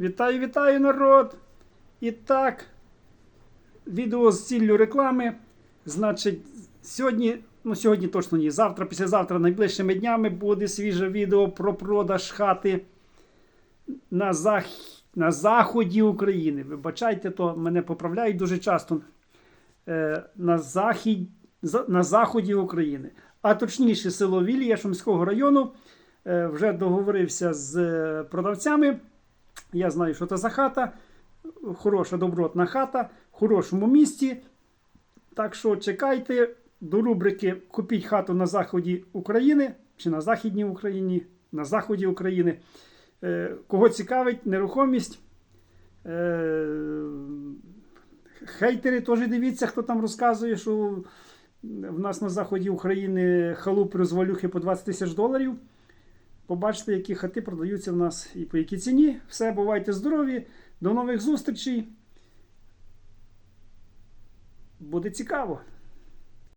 Вітаю, вітаю, народ! І так, відео з ціллю реклами. Значить, сьогодні, ну сьогодні точно ні, завтра, післязавтра, найближчими днями буде свіже відео про продаж хати на, зах... на заході України. Вибачайте, то мене поправляють дуже часто. Е, на, захід... за- на заході України. А точніше, село Вілія Шумського району. Е, вже договорився з е, продавцями. Я знаю, що це за хата. Хороша добротна хата, в хорошому місті. Так що чекайте до рубрики Купіть хату на заході України чи на Західній Україні, на заході України. Е, Кого цікавить нерухомість. Е, Хейтери теж дивіться, хто там розказує, що в нас на заході України халупи розвалюхи по 20 тисяч доларів. Побачите, які хати продаються в нас і по якій ціні. Все, бувайте здорові. До нових зустрічей. Буде цікаво.